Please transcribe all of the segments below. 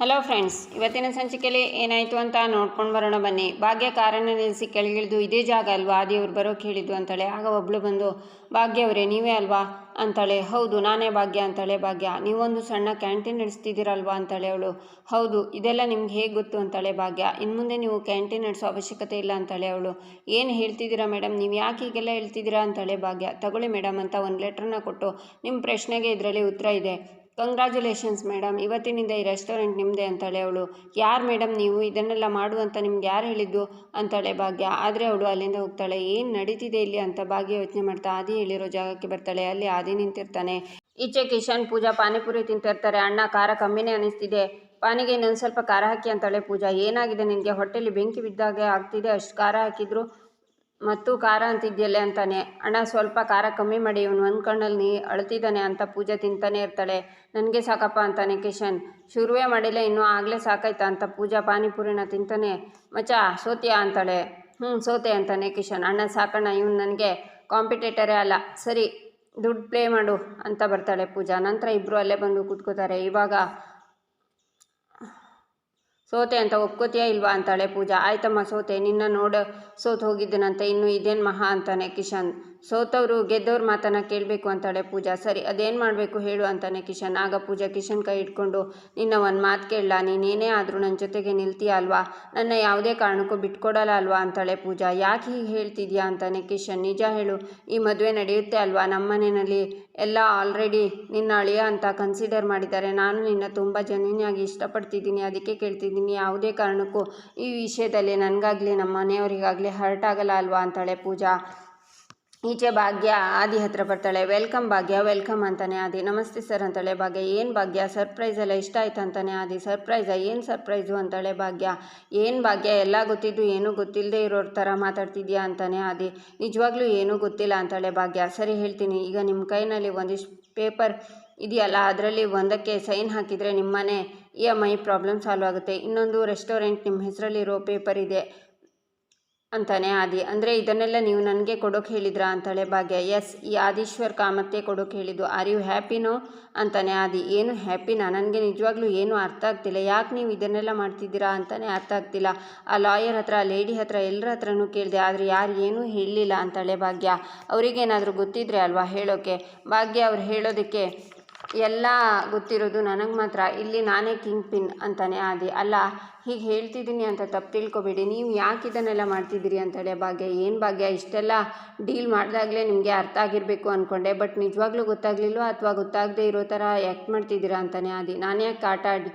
Hello friends ಇವತ್ತಿನ ಸಂಚಿಕೆಯಲ್ಲಿ ಏನಾಯಿತು ಅಂತ ನೋಡ್ಕೊಂಡು ಬರೋಣ ಬನ್ನಿ. ಭಾಗ್ಯ ಕಾರನ್ನು ನಿಲ್ಲಿಸಿ ಕೆಳಗಿಳಿದು ಇದೇ ಜಾಗ ಅಲ್ವಾ? ಆದಿಯವ್ರು ಬರೋಕೆ ಹೇಳಿದ್ದು ಅಂತಾಳೆ. ಆಗ ಒಬ್ಳು ಬಂದು, ಭಾಗ್ಯ ಅವರೇ, ನೀವೇ ಅಲ್ವಾ? ಅಂತಾಳೆ. ಹೌದು, ನಾನೇ ಭಾಗ್ಯ ಅಂತಾಳೆ. ಭಾಗ್ಯ, ನೀವೊಂದು ಸಣ್ಣ ಕ್ಯಾಂಟೀನ್ ನಡೆಸ್ತಿದ್ದೀರಲ್ವಾ? ಅಂತಾಳೆ ಅವಳು. ಹೌದು, ಇದೆಲ್ಲ ನಿಮ್ಗೆ ಹೇಗೆ ಗೊತ್ತು? ಅಂತಾಳೆ. ಭಾಗ್ಯ ಇನ್ನು ಮುಂದೆ ನೀವು ಕ್ಯಾಂಟೀನ್ ನಡೆಸೋ ಅವಶ್ಯಕತೆ ಇಲ್ಲ ಅಂತಾಳೆ ಅವಳು. ಏನು ಹೇಳ್ತಿದ್ದೀರಾ ಮೇಡಮ್ ನೀವು ಯಾಕೆ ಹೀಗೆಲ್ಲ ಹೇಳ್ತಿದ್ದೀರಾ? ಅಂತಾಳೆ. ಭಾಗ್ಯ, ತಗೊಳ್ಳಿ ಮೇಡಮ್ ಅಂತ ಒಂದು ಲೆಟ್ರನ್ನ ಕೊಟ್ಟು ನಿಮ್ಮ ಪ್ರಶ್ನೆಗೆ ಇದರಲ್ಲಿ ಉತ್ತರ ಇದೆ. ಕಂಗ್ರ್ಯಾಚುಲೇಷನ್ಸ್ ಮೇಡಮ್ ಇವತ್ತಿನಿಂದ ಈ ರೆಸ್ಟೋರೆಂಟ್ ನಿಮ್ಮದೇ ಅಂತಾಳೆ ಅವಳು. ಯಾರು ಮೇಡಮ್ ನೀವು? ಇದನ್ನೆಲ್ಲ ಮಾಡು ಅಂತ ನಿಮ್ಗೆ ಯಾರು ಹೇಳಿದ್ದು? ಅಂತಾಳೆ ಭಾಗ್ಯ. ಆದರೆ ಅವಳು ಅಲ್ಲಿಂದ ಹೋಗ್ತಾಳೆ. ಏನು ನಡೀತಿದೆ ಇಲ್ಲಿ ಅಂತ ಭಾಗ್ಯ ಯೋಚನೆ ಮಾಡ್ತಾ ಆದಿ ಹೇಳಿರೋ ಜಾಗಕ್ಕೆ ಬರ್ತಾಳೆ. ಅಲ್ಲಿ ಆದಿ ನಿಂತಿರ್ತಾನೆ. ಈಚೆ ಕಿಶನ್, ಪೂಜಾ ಪಾನಿಪುರಿ ತಿಂತಿರ್ತಾರೆ. ಅಣ್ಣ, ಖಾರ ಕಮ್ಮಿನೇ ಅನಿಸ್ತಿದೆ. ಪಾನಿಗೆ ಇನ್ನೊಂದು ಸ್ವಲ್ಪ ಖಾರ ಹಾಕಿ ಅಂತಾಳೆ ಪೂಜಾ. ಏನಾಗಿದೆ ನಿನಗೆ? ಹೊಟ್ಟೆಲಿ ಬೆಂಕಿ ಬಿದ್ದಾಗೆ ಆಗ್ತಿದೆ. ಅಷ್ಟು ಖಾರ ಹಾಕಿದ್ರು. ಮತ್ತು ಖಾರ ಅಂತಿದ್ಯಲ್ಲ ಅಂತಾನೆ. ಅಣ್ಣ, ಸ್ವಲ್ಪ ಖಾರ ಕಮ್ಮಿ ಮಾಡಿ, ಇವನು ಒಂದು ಕಣ್ಣಲ್ಲಿ ನೀ ಅಳ್ತಿದ್ದಾನೆ ಅಂತ ಪೂಜೆ ತಿಂತಾನೆ ಇರ್ತಾಳೆ. ನನಗೆ ಸಾಕಪ್ಪ ಅಂತಾನೆ ಕಿಶನ್. ಶುರುವೇ ಮಾಡಿಲ್ಲ, ಇನ್ನೂ ಆಗಲೇ ಸಾಕಾಯ್ತಾ ಅಂತ ಪೂಜಾ ಪಾನಿಪುರಿನ ತಿಂತಾನೆ. ಮಚ್ಚ, ಸೋತಿಯಾ ಅಂತಾಳೆ. ಹ್ಞೂ ಸೋತೆ ಅಂತಾನೆ ಕಿಶನ್. ಅಣ್ಣ, ಸಾಕಣ್ಣ, ಇವನು ನನಗೆ ಕಾಂಪಿಟೇಟರೇ ಅಲ್ಲ. ಸರಿ, ದುಡ್ಡು ಪ್ಲೇ ಮಾಡು ಅಂತ ಬರ್ತಾಳೆ ಪೂಜಾ. ನಂತರ ಇಬ್ಬರು ಅಲ್ಲೇ ಬಂದು ಕೂತ್ಕೋತಾರೆ. ಇವಾಗ ಸೋತೆ ಅಂತ ಒಪ್ಕೋತೀಯಾ ಇಲ್ವಾ ಅಂತಾಳೆ ಪೂಜಾ. ಆಯ್ತಮ್ಮ ಸೋತೆ, ನಿನ್ನ ನೋಡ ಸೋತ್ ಹೋಗಿದ್ದನಂತೆ, ಇನ್ನು ಇದೇನು ಮಹಾ ಅಂತಾನೆ ಕಿಶನ್. ಸೋತವರು ಗೆದ್ದವ್ರ ಮಾತನ್ನ ಕೇಳಬೇಕು ಅಂತಾಳೆ ಪೂಜಾ. ಸರಿ, ಅದೇನು ಮಾಡಬೇಕು ಹೇಳು ಅಂತಾನೆ ಕಿಶನ್. ಆಗ ಪೂಜಾ ಕಿಶನ್ ಕೈ ಇಟ್ಕೊಂಡು, ನಿನ್ನ ಒಂದು ಮಾತು ಕೇಳಲ್ಲ ನೀನೇನೇ ಆದರೂ ನನ್ನ ಜೊತೆಗೆ ನಿಲ್ತೀಯ ಅಲ್ವಾ? ನನ್ನ ಯಾವುದೇ ಕಾರಣಕ್ಕೂ ಬಿಟ್ಕೊಡಲ್ಲ ಅಲ್ವಾ? ಅಂತಾಳೆ ಪೂಜಾ. ಯಾಕೆ ಹೀಗೆ ಹೇಳ್ತಿದ್ಯಾ? ಅಂತಾನೆ ಕಿಶನ್. ನಿಜ ಹೇಳು, ಈ ಮದುವೆ ನಡೆಯುತ್ತೆ ಅಲ್ವಾ? ನಮ್ಮನೆಯಲ್ಲಿ ಎಲ್ಲ ಆಲ್ರೆಡಿ ನಿನ್ನ ಅಳಿಯ ಅಂತ ಕನ್ಸಿಡರ್ ಮಾಡಿದ್ದಾರೆ. ನಾನು ನಿನ್ನ ತುಂಬ ಜನನಿಯಾಗಿ ಇಷ್ಟಪಡ್ತಿದ್ದೀನಿ. ಅದಕ್ಕೆ ಕೇಳ್ತಿದ್ದೀನಿ. ಯಾವುದೇ ಕಾರಣಕ್ಕೂ ಈ ವಿಷಯದಲ್ಲಿ ನನಗಾಗಲಿ ನಮ್ಮ ಮನೆಯವರಿಗಾಗಲಿ ಹರ್ಟ್ ಆಗಲ್ಲ ಅಲ್ವಾ? ಅಂತಾಳೆ ಪೂಜಾ. ಈಚೆ ಭಾಗ್ಯ, ಆದಿ ಹತ್ರ ಬರ್ತಾಳೆ. ವೆಲ್ಕಮ್ ಭಾಗ್ಯ, ವೆಲ್ಕಮ್ ಅಂತಾನೆ ಆದಿ. ನಮಸ್ತೆ ಸರ್ ಅಂತಾಳೆ ಭಾಗ್ಯ. ಏನು ಭಾಗ್ಯ? ಸರ್ಪ್ರೈಸ್ ಎಲ್ಲ ಇಷ್ಟ ಆಯ್ತು ಅಂತಾನೆ ಆದಿ. ಸರ್ಪ್ರೈಸಾ ಏನು ಸರ್ಪ್ರೈಸು ಅಂತಾಳೆ ಭಾಗ್ಯ? ಏನು ಭಾಗ್ಯ? ಎಲ್ಲ ಗೊತ್ತಿದ್ದು ಏನೂ ಗೊತ್ತಿಲ್ಲದೆ ಇರೋರ ಥರ ಮಾತಾಡ್ತಿದ್ಯಾ ಅಂತಾನೆ ಆದಿ. ನಿಜವಾಗ್ಲೂ ಏನೂ ಗೊತ್ತಿಲ್ಲ ಅಂತಾಳೆ ಭಾಗ್ಯ. ಸರಿ ಹೇಳ್ತೀನಿ. ಈಗ ನಿಮ್ಮ ಕೈನಲ್ಲಿ ಒಂದಿಷ್ಟು ಪೇಪರ್ ಇದೆಯಲ್ಲ, ಅದರಲ್ಲಿ ಒಂದಕ್ಕೆ ಸೈನ್ ಹಾಕಿದರೆ ನಿಮ್ಮನೆ E M I problem solve ಆಗುತ್ತೆ. ಇನ್ನೊಂದು ರೆಸ್ಟೋರೆಂಟ್ ನಿಮ್ಮ ಹೆಸರಲ್ಲಿರೋ ಪೇಪರ್ ಇದೆ. ಅಂತಾನೆ ಆದಿ. ಅಂದರೆ ಇದನ್ನೆಲ್ಲ ನೀವು ನನಗೆ ಕೊಡೋಕೆ ಹೇಳಿದ್ರಾ ಅಂತಾಳೆ ಭಾಗ್ಯ. ಎಸ್ ಈ ಆದೀಶ್ವರ್ ಕಾಮತ್ತೆ ಕೊಡೋಕೆ ಹೇಳಿದ್ದು. ಆರ್ ಯು ಹ್ಯಾಪಿನೋ ಅಂತಾನೆ ಆದಿ. ಏನು ಹ್ಯಾಪಿನಾ ನನಗೆ ನಿಜವಾಗ್ಲೂ ಏನು ಅರ್ಥ ಆಗ್ತಿಲ್ಲ. ಯಾಕೆ ನೀವು ಇದನ್ನೆಲ್ಲ ಮಾಡ್ತಿದ್ದೀರಾ ಅಂತಾನೆ ಅರ್ಥ ಆಗ್ತಿಲ್ಲ. ಆ ಲಾಯರ್ ಹತ್ರ, ಆ ಲೇಡಿ ಹತ್ರ ಎಲ್ಲರ ಹತ್ರನೂ ಕೇಳಿದೆ, ಆದರೆ ಯಾರು ಏನೂ ಹೇಳಲಿಲ್ಲ ಅಂತಾಳೆ ಭಾಗ್ಯ. ಅವರಿಗೇನಾದರೂ ಗೊತ್ತಿದ್ರೆ ಅಲ್ವಾ ಹೇಳೋಕ್ಕೆ ಭಾಗ್ಯ ಅವ್ರು ಹೇಳೋದಕ್ಕೆ ಎಲ್ಲ ಗೊತ್ತಿರೋದು ನನಗೆ ಮಾತ್ರ. ಇಲ್ಲಿ ನಾನೇ ಕಿಂಗ್ ಪಿನ್ ಅಂತಾನೆ ಆದಿ. ಅಲ್ಲ, ಹೀಗೆ ಹೇಳ್ತಿದ್ದೀನಿ ಅಂತ ತಪ್ಪು ತಿಳ್ಕೊಬೇಡಿ. ನೀವು ಯಾಕೆ ಇದನ್ನೆಲ್ಲ ಮಾಡ್ತಿದ್ದೀರಿ ಅಂತೇಳಿ ಭಾಗ್ಯ. ಏನು ಭಾಗ್ಯ? ಇಷ್ಟೆಲ್ಲ ಡೀಲ್ ಮಾಡಿದಾಗಲೇ ನಿಮಗೆ ಅರ್ಥ ಆಗಿರಬೇಕು ಅಂದ್ಕೊಂಡೆ ಬಟ್ ನಿಜವಾಗ್ಲೂ ಗೊತ್ತಾಗಲಿಲ್ವ? ಅಥವಾ ಗೊತ್ತಾಗದೇ ಇರೋ ಥರ ಆ್ಯಕ್ಟ್ ಮಾಡ್ತಿದ್ದೀರಾ ಅಂತಲೇ ಆದಿ. ನಾನು ಯಾಕೆ ಆಟ ಆಡಿ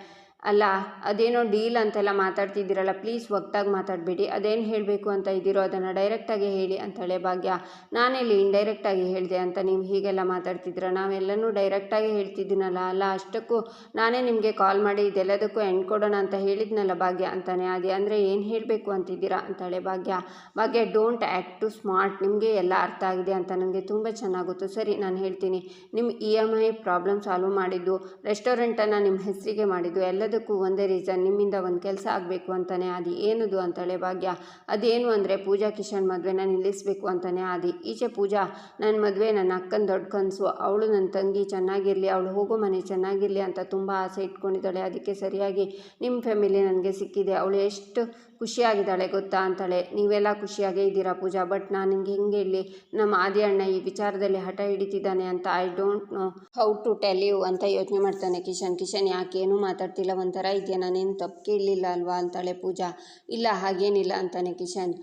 ಅಲ್ಲ, ಅದೇನೋ ಡೀಲ್ ಅಂತೆಲ್ಲ ಮಾತಾಡ್ತಿದ್ದೀರಲ್ಲ, ಪ್ಲೀಸ್ ಒಗ್ತಾಗಿ ಮಾತಾಡಬೇಡಿ. ಅದೇನು ಹೇಳಬೇಕು ಅಂತ ಇದ್ದೀರೋ ಅದನ್ನು ಡೈರೆಕ್ಟಾಗಿ ಹೇಳಿ ಅಂತಾಳೆ ಭಾಗ್ಯ. ನಾನೆಲ್ಲಿ ಇಂಡೈರೆಕ್ಟಾಗಿ ಹೇಳಿದೆ ಅಂತ ನೀವು ಹೀಗೆಲ್ಲ ಮಾತಾಡ್ತಿದ್ದೀರ. ನಾವೆಲ್ಲನೂ ಡೈರೆಕ್ಟಾಗಿ ಹೇಳ್ತಿದ್ದೀನಲ್ಲ, ಅಲ್ಲ, ಅಷ್ಟಕ್ಕೂ ನಾನೇ ನಿಮಗೆ ಕಾಲ್ ಮಾಡಿ ಇದೆಲ್ಲದಕ್ಕೂ ಎಂಡ್ ಕೊಡೋಣ ಅಂತ ಹೇಳಿದ್ನಲ್ಲ ಭಾಗ್ಯ ಅಂತಾನೆ. ಅದೇ ಅಂದರೆ ಏನು ಹೇಳಬೇಕು ಅಂತಿದ್ದೀರಾ ಅಂತಾಳೆ ಭಾಗ್ಯ. ಭಾಗ್ಯ ಡೋಂಟ್ ಆ್ಯಕ್ಟ್ ಟು ಸ್ಮಾರ್ಟ್ ನಿಮಗೆ ಎಲ್ಲ ಅರ್ಥ ಆಗಿದೆ ಅಂತ ನನಗೆ ತುಂಬ ಚೆನ್ನಾಗುತ್ತೆ ಸರಿ, ನಾನು ಹೇಳ್ತೀನಿ. ನಿಮ್ಮ E M I problem solve ಮಾಡಿದ್ದು ರೆಸ್ಟೋರೆಂಟನ್ನು ನಿಮ್ಮ ಹೆಸರಿಗೆ ಮಾಡಿದ್ದು ಎಲ್ಲದಕ್ಕೂ ಒಂದೇ ರೀಸನ್ ನಿಮ್ಮಿಂದ ಒಂದು ಕೆಲಸ ಆಗಬೇಕು ಅಂತಲೇ ಆದಿ. ಏನದು ಅಂತಾಳೆ ಭಾಗ್ಯ? ಅದೇನು ಅಂದರೆ ಪೂಜಾ ಕಿಶನ್ ಮದುವೆನ ನಿಲ್ಲಿಸಬೇಕು ಅಂತಲೇ ಆದಿ. ಈಚೆ ಪೂಜಾ ನನ್ನ ಮದುವೆ ನನ್ನ ಅಕ್ಕನ ದೊಡ್ಡ ಕನಸು. ಅವಳು ನನ್ನ ತಂಗಿ, ಚೆನ್ನಾಗಿರಲಿ. ಅವಳು ಹೋಗೋ ಮನೆ ಚೆನ್ನಾಗಿರಲಿ ಅಂತ ತುಂಬ ಆಸೆ ಇಟ್ಕೊಂಡಿದ್ದಾಳೆ. ಅದಕ್ಕೆ ಸರಿಯಾಗಿ ನಿಮ್ಮ ಫ್ಯಾಮಿಲಿ ನನಗೆ ಸಿಕ್ಕಿದೆ. ಅವಳು ಎಷ್ಟು ಖುಷಿಯಾಗಿದ್ದಾಳೆ, ಗೊತ್ತಾ ಅಂತಾಳೆ. ನೀವೆಲ್ಲ ಖುಷಿಯಾಗೇ ಇದ್ದೀರಾ ಪೂಜಾ? ಬಟ್ ನಾನು ನಿಮಗೆ ಹೆಂಗೆ ಇಲ್ಲಿ ನಮ್ಮ ಆದಿ ಅಣ್ಣ ಈ ವಿಚಾರದಲ್ಲಿ ಹಠ ಹಿಡಿತಿದ್ದಾನೆ ಅಂತ I don't know how to tell you ಅಂತ ಯೋಚನೆ ಮಾಡ್ತಾನೆ ಕಿಶನ್. ಕಿಶನ್ ಯಾಕೆ ಏನೂ ಮಾತಾಡ್ತಿಲ್ಲ, ಒಂಥರ ಇದೆಯಾ? ನಾನೇನು ತಪ್ಪು ಕೇಳಲಿಲ್ಲ ಅಲ್ವಾ ಅಂತಾಳೆ ಪೂಜಾ. ಇಲ್ಲ, ಹಾಗೇನಿಲ್ಲ ಅಂತಾನೆ ಕಿಶನ್.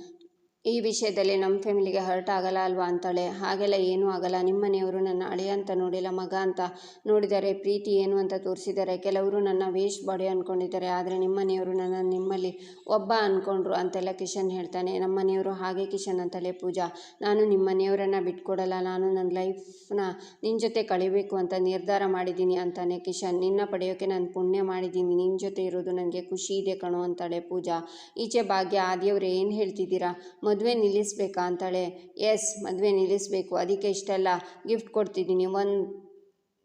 ಈ ವಿಷಯದಲ್ಲಿ ನಮ್ಮ ಫ್ಯಾಮಿಲಿಗೆ ಹರ್ಟ್ ಆಗಲ್ಲ ಅಲ್ವಾ ಅಂತಾಳೆ. ಹಾಗೆಲ್ಲ ಏನೂ ಆಗಲ್ಲ. ನಿಮ್ಮ ಮನೆಯವರು ನನ್ನ ಅಳಿಯ ಅಂತ ನೋಡಿಲ್ಲ, ಮಗ ಅಂತ ನೋಡಿದರೆ, ಪ್ರೀತಿ ಏನು ಅಂತ ತೋರಿಸಿದ್ದಾರೆ ಕೆಲವರು ನನ್ನ ವೇಸ್ಟ್ ಬಾಡಿ ಅಂದ್ಕೊಂಡಿದ್ದಾರೆ ಆದರೆ ನಿಮ್ಮ ಮನೆಯವರು ನನ್ನ ನಿಮ್ಮಲ್ಲಿ ಒಬ್ಬ ಅಂದ್ಕೊಂಡ್ರು ಅಂತೆಲ್ಲ ಕಿಶನ್ ಹೇಳ್ತಾನೆ. ನಮ್ಮ ಮನೆಯವರು ಹಾಗೆ ಕಿಶನ್ ಅಂತಲೇ ಪೂಜಾ. ನಾನು ನಿಮ್ಮ ಮನೆಯವರನ್ನು ಬಿಟ್ಕೊಡಲ್ಲ. ನಾನು ನನ್ನ ಲೈಫ್ನ ನಿನ್ನ ಜೊತೆ ಕಳಿಬೇಕು ಅಂತ ನಿರ್ಧಾರ ಮಾಡಿದ್ದೀನಿ ಅಂತಾನೆ ಕಿಶನ್. ನಿನ್ನ ಪಡೆಯೋಕೆ ನಾನು ಪುಣ್ಯ ಮಾಡಿದ್ದೀನಿ. ನಿನ್ನ ಜೊತೆ ಇರೋದು ನನಗೆ ಖುಷಿ ಇದೆ ಕಣೋ ಅಂತಾಳೆ ಪೂಜಾ. ಈಚೆ ಭಾಗ್ಯ, ಆದಿಯವರು, ಏನು ಹೇಳ್ತಿದ್ದೀರಾ? ಮದುವೆ ನಿಲ್ಲಿಸ್ಬೇಕಾ ಅಂತಾಳೆ. ಎಸ್ ಮದುವೆ ನಿಲ್ಲಿಸಬೇಕು. ಅದಕ್ಕೆ ಇಷ್ಟೆಲ್ಲ ಗಿಫ್ಟ್ ಕೊಡ್ತಿದ್ದೀನಿ. ಒಂದು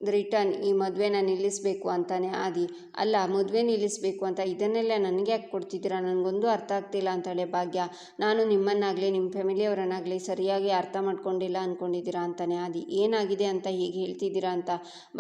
ರಿಟರ್ನ್ ಈ ಮದುವೆನ ನಿಲ್ಲಿಸಬೇಕು ಅಂತಾನೆ ಆದಿ. ಅಲ್ಲ, ಮದುವೆ ನಿಲ್ಲಿಸಬೇಕು ಅಂತ ಇದನ್ನೆಲ್ಲ ನನಗೆ ಯಾಕೆ ಕೊಡ್ತಿದ್ದೀರಾ? ನನಗೊಂದು ಅರ್ಥ ಆಗ್ತಿಲ್ಲ ಅಂತಾಳೆ ಭಾಗ್ಯ. ನಾನು ನಿಮ್ಮನ್ನಾಗಲಿ, ನಿಮ್ಮ ಫ್ಯಾಮಿಲಿಯವರನ್ನಾಗಲಿ ಸರಿಯಾಗಿ ಅರ್ಥ ಮಾಡ್ಕೊಂಡಿಲ್ಲ ಅಂದ್ಕೊಂಡಿದ್ದೀರಾ ಅಂತಾನೆ ಆದಿ. ಏನಾಗಿದೆ ಅಂತ ಹೀಗೆ ಹೇಳ್ತಿದ್ದೀರಾ ಅಂತ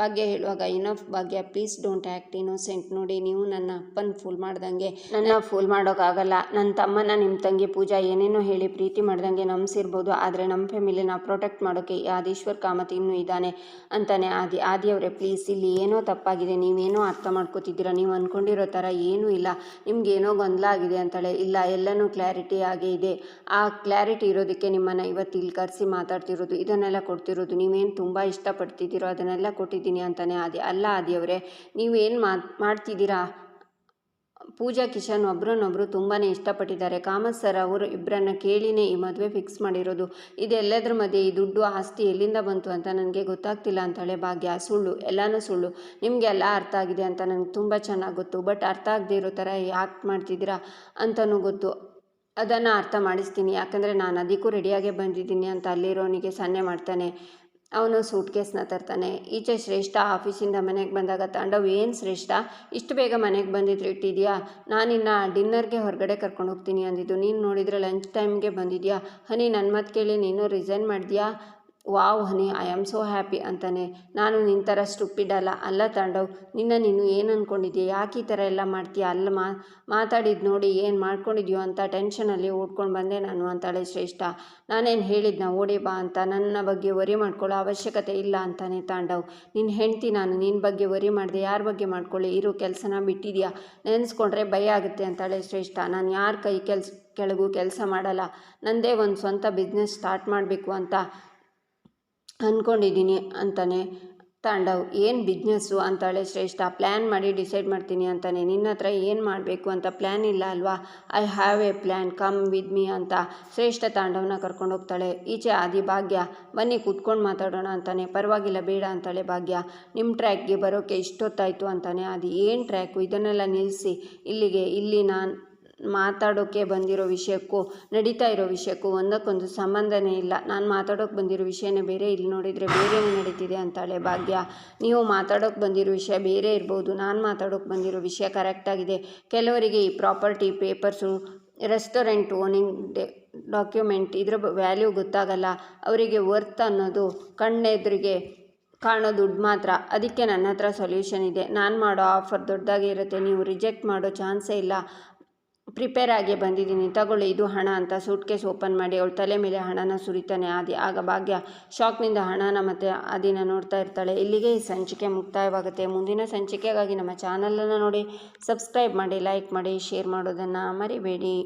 ಭಾಗ್ಯ ಹೇಳುವಾಗ enough Bhagya please don't act innocent ನೋಡಿ, ನೀವು ನನ್ನ ಅಪ್ಪನ ಫೂಲ್ ಮಾಡ್ದಂಗೆ. ನನ್ನ ಫೂಲ್ ಮಾಡೋಕ್ಕಾಗಲ್ಲ. ನನ್ನ ತಮ್ಮನ, ನಿಮ್ಮ ತಂಗಿ ಪೂಜಾ ಏನೇನೋ ಹೇಳಿ ಪ್ರೀತಿ ಮಾಡ್ದಂಗೆ ನಂಬಿಸಿರ್ಬೋದು. ಆದರೆ ನಮ್ಮ ಫ್ಯಾಮಿಲಿನ ಪ್ರೊಟೆಕ್ಟ್ ಮಾಡೋಕ್ಕೆ ಆದೀಶ್ವರ್ ಕಾಮತ್ ಇನ್ನೂ ಇದ್ದಾನೆ ಅಂತಾನೆ ಆದಿ. ಆದಿಯವರೇ ಪ್ಲೀಸ್ ಇಲ್ಲಿ ಏನೋ ತಪ್ಪಾಗಿದೆ, ನೀವೇನೋ ಅರ್ಥ ಮಾಡ್ಕೋತಿದ್ದೀರಾ, ನೀವು ಅಂದ್ಕೊಂಡಿರೋ ಥರ ಏನೂ ಇಲ್ಲ ನಿಮ್ಗೇನೋ ಗೊಂದಲ ಆಗಿದೆ ಅಂತಾಳೆ, ಇಲ್ಲ, ಎಲ್ಲನೂ ಕ್ಲಾರಿಟಿ ಆಗೇ ಇದೆ. ಆ ಕ್ಲಾರಿಟಿ ಇರೋದಕ್ಕೆ ನಿಮ್ಮನ್ನು ಇವತ್ತು ಇಲ್ಲಿ ಕರೆಸಿ ಮಾತಾಡ್ತಿರೋದು, ಇದನ್ನೆಲ್ಲ ಕೊಡ್ತಿರೋದು, ನೀವೇನು ತುಂಬ ಇಷ್ಟಪಡ್ತಿದ್ದೀರೋ ಅದನ್ನೆಲ್ಲ ಕೊಟ್ಟಿದ್ದೀನಿ ಅಂತಲೇ ಆದಿ, ಅಲ್ಲ ಆದಿಯವರೇ ನೀವೇನು ಮಾತು ಮಾಡ್ತಿದ್ದೀರಾ? ಪೂಜಾ, ಕಿಶನ್ ಒಬ್ರನ್ನೊಬ್ರು ತುಂಬಾ ಇಷ್ಟಪಟ್ಟಿದ್ದಾರೆ. ಕಾಮತ್ ಸರ್ ಅವರು ಇಬ್ಬರನ್ನ ಕೇಳಿನೇ ಈ ಮದುವೆ ಫಿಕ್ಸ್ ಮಾಡಿರೋದು. ಇದೆಲ್ಲದರ ಮಧ್ಯೆ ಈ ದುಡ್ಡು ಆಸ್ತಿ ಎಲ್ಲಿಂದ ಬಂತು ಅಂತ ನನಗೆ ಗೊತ್ತಾಗ್ತಿಲ್ಲ ಅಂತಾಳೆ ಭಾಗ್ಯ. ಸುಳ್ಳು, ಎಲ್ಲನೂ ಸುಳ್ಳು. ನಿಮಗೆ ಎಲ್ಲ ಅರ್ಥ ಆಗಿದೆ ಅಂತ ನನಗೆ ತುಂಬ ಚೆನ್ನಾಗಿ ಗೊತ್ತು. ಬಟ್ ಅರ್ಥ ಆಗದೆ ಇರೋ ಥರ ಯಾಕೆ ಮಾಡ್ತಿದ್ದೀರಾ ಅಂತಲೂ ಗೊತ್ತು. ಅದನ್ನು ಅರ್ಥ ಮಾಡಿಸ್ತೀನಿ. ಯಾಕಂದರೆ ನಾನು ಅದಕ್ಕೂ ರೆಡಿಯಾಗೇ ಬಂದಿದ್ದೀನಿ ಅಂತ ಅಲ್ಲಿರೋನಿಗೆ ಸನ್ನೆ ಮಾಡ್ತಾನೆ. ಅವನು ಸೂಟ್ ಕೇಸ್ನ ತರ್ತಾನೆ. ಈಚೆ ಶ್ರೇಷ್ಠ ಆಫೀಸಿಂದ ಮನೆಗೆ ಬಂದಾಗ ತಾಂಡವ್, ಏನು ಶ್ರೇಷ್ಠ? ಇಷ್ಟು ಬೇಗ ಮನೆಗೆ ಬಂದಿದ್ರೆ ಇಟ್ಟಿದ್ಯಾ? ನಾನಿನ್ನ ಡಿನ್ನರ್ಗೆ ಹೊರಗಡೆ ಕರ್ಕೊಂಡು ಹೋಗ್ತೀನಿ ಅಂದಿದ್ದು. ನೀನು ನೋಡಿದರೆ ಲಂಚ್ ಟೈಮ್ಗೆ ಬಂದಿದ್ಯಾ? ಹನಿ ನನ್ನ ಮಾತು ಕೇಳಿ ನೀನು ರಿಸೈನ್ ಮಾಡಿದ್ಯಾ? Wow honey, I am so happy ಅಂತಾನೆ. ನಾನು ನಿನ್ನ ಥರ ಸ್ಟುಪ್ಪಿಡಲ್ಲ ಅಲ್ಲ ತಾಂಡವ್, ನಿನ್ನ ನೀನು ಏನು ಅಂದ್ಕೊಂಡಿದ್ಯಾ ಯಾಕೆ ಈ ಥರ ಎಲ್ಲ ಮಾಡ್ತೀಯ? ಅಲ್ಲ ಮಾ ಮಾತಾಡಿದ್ದು ನೋಡಿ ಏನು ಮಾಡ್ಕೊಂಡಿದ್ಯೋ ಅಂತ ಟೆನ್ಷನಲ್ಲಿ ಓಡ್ಕೊಂಡು ಬಂದೆ ನಾನು ಅಂತಾಳೆ ಶ್ರೇಷ್ಠ. ನಾನೇನು ಹೇಳಿದ್ನ? ಓಡಿ ಬಾ ಅಂತ, ನನ್ನ ಬಗ್ಗೆ ವರಿ ಮಾಡ್ಕೊಳ್ಳೋ ಅವಶ್ಯಕತೆ ಇಲ್ಲ ಅಂತಾನೆ ತಾಂಡವ್. ನಿನ್ನ ಹೆಂಡ್ತಿ ನಾನು ನಿನ್ನ ಬಗ್ಗೆ ವರಿ ಮಾಡಿದೆ, ಯಾರ ಬಗ್ಗೆ ಮಾಡ್ಕೊಳ್ಳಿ? ಇರೋ ಕೆಲಸನ ಬಿಟ್ಟಿದ್ಯಾ? ನೆನೆಸ್ಕೊಂಡ್ರೆ ಭಯ ಆಗುತ್ತೆ ಅಂತಾಳೆ ಶ್ರೇಷ್ಠ. ನಾನು ಯಾರ ಕೈ ಕೆಲ್ಸ, ಕೆಳಗೂ ಕೆಲಸ ಮಾಡಲ್ಲ. ನನ್ನದೇ ಒಂದು ಸ್ವಂತ ಬಿಸ್ನೆಸ್ ಸ್ಟಾರ್ಟ್ ಮಾಡಬೇಕು ಅಂತ. ಅಂದ್ಕೊಂಡಿದ್ದೀನಿ ಅಂತಾನೆ, ತಾಂಡವ್, ಏನು ಬಿಸ್ನೆಸ್ಸು? ಅಂತಾಳೆ ಶ್ರೇಷ್ಠ. ಪ್ಲ್ಯಾನ್ ಮಾಡಿ ಡಿಸೈಡ್ ಮಾಡ್ತೀನಿ ಅಂತಾನೆ. ನಿನ್ನ ಹತ್ರ ಏನು ಮಾಡಬೇಕು ಅಂತ ಪ್ಲ್ಯಾನ್ ಇಲ್ಲ ಅಲ್ವಾ? I have a plan come with me ಅಂತ ಶ್ರೇಷ್ಠ ತಾಂಡವನ ಕರ್ಕೊಂಡು ಹೋಗ್ತಾಳೆ. ಈಚೆ ಆದಿ ಭಾಗ್ಯ, ಬನ್ನಿ ಕೂತ್ಕೊಂಡು ಮಾತಾಡೋಣ ಅಂತಾನೆ. ಪರವಾಗಿಲ್ಲ, ಬೇಡ ಅಂತಾಳೆ ಭಾಗ್ಯ. ನಿಮ್ಮ ಟ್ರ್ಯಾಕ್ಗೆ ಬರೋಕ್ಕೆ ಇಷ್ಟೊತ್ತಾಯಿತು ಅಂತಾನೆ ಅದು ಏನು ಟ್ರ್ಯಾಕು? ಇದನ್ನೆಲ್ಲ ನಿಲ್ಲಿಸಿ ಇಲ್ಲಿಗೆ, ಇಲ್ಲಿ ನಾನು ಮಾತಾಡೋಕ್ಕೆ ಬಂದಿರೋ ವಿಷಯಕ್ಕೂ, ನಡೀತಾ ಇರೋ ವಿಷಯಕ್ಕೂ ಒಂದಕ್ಕೊಂದು ಸಂಬಂಧನೇ ಇಲ್ಲ. ನಾನು ಮಾತಾಡೋಕೆ ಬಂದಿರೋ ವಿಷಯನೇ ಬೇರೆ. ಇಲ್ಲಿ ನೋಡಿದರೆ ಬೇರೆನೇ ನಡೀತಿದೆ ಅಂತಾಳೆ ಭಾಗ್ಯ. ನೀವು ಮಾತಾಡೋಕೆ ಬಂದಿರೋ ವಿಷಯ ಬೇರೆ ಇರ್ಬೋದು. ನಾನು ಮಾತಾಡೋಕೆ ಬಂದಿರೋ ವಿಷಯ ಕರೆಕ್ಟಾಗಿದೆ ಕೆಲವರಿಗೆ ಈ property, papers, restaurant owning deed, document ಇದ್ರ ವ್ಯಾಲ್ಯೂ ಗೊತ್ತಾಗಲ್ಲ. ಅವರಿಗೆ ವರ್ತ್ ಅನ್ನೋದು ಕಣ್ಣೆದುರಿಗೆ ಕಾಣೋ ದುಡ್ಡು ಮಾತ್ರ. ಅದಕ್ಕೆ ನನ್ನ ಹತ್ರ ಸೊಲ್ಯೂಷನ್ ಇದೆ. ನಾನು ಮಾಡೋ ಆಫರ್ ದೊಡ್ಡದಾಗಿ ಇರುತ್ತೆ. ನೀವು ರಿಜೆಕ್ಟ್ ಮಾಡೋ ಚಾನ್ಸೇ ಇಲ್ಲ. ಪ್ರಿಪೇರ್ ಆಗಿ ಬಂದಿದ್ದೀನಿ. ತಗೊಳ್ಳಿ, ಇದು ಹಣ ಅಂತ ಸೂಟ್ ಕೇಸ್ ಓಪನ್ ಮಾಡಿ, ಅವಳ ತಲೆ ಮೇಲೆ ಹಣನ ಸುರಿತಾನೆ. ಆದಿ, ಆಗ ಭಾಗ್ಯ ಶಾಕ್ನಿಂದ ಹಣನ ಮತ್ತು ಆದಿನ ನೋಡ್ತಾ ಇರ್ತಾಳೆ. ಇಲ್ಲಿಗೆ ಈ ಸಂಚಿಕೆ ಮುಕ್ತಾಯವಾಗುತ್ತೆ. ಮುಂದಿನ ಸಂಚಿಕೆಗಾಗಿ ನಮ್ಮ ಚಾನಲನ್ನು ನೋಡಿ ಸಬ್ಸ್ಕ್ರೈಬ್ ಮಾಡಿ ಲೈಕ್ ಮಾಡಿ ಶೇರ್ ಮಾಡೋದನ್ನು ಮರಿಬೇಡಿ.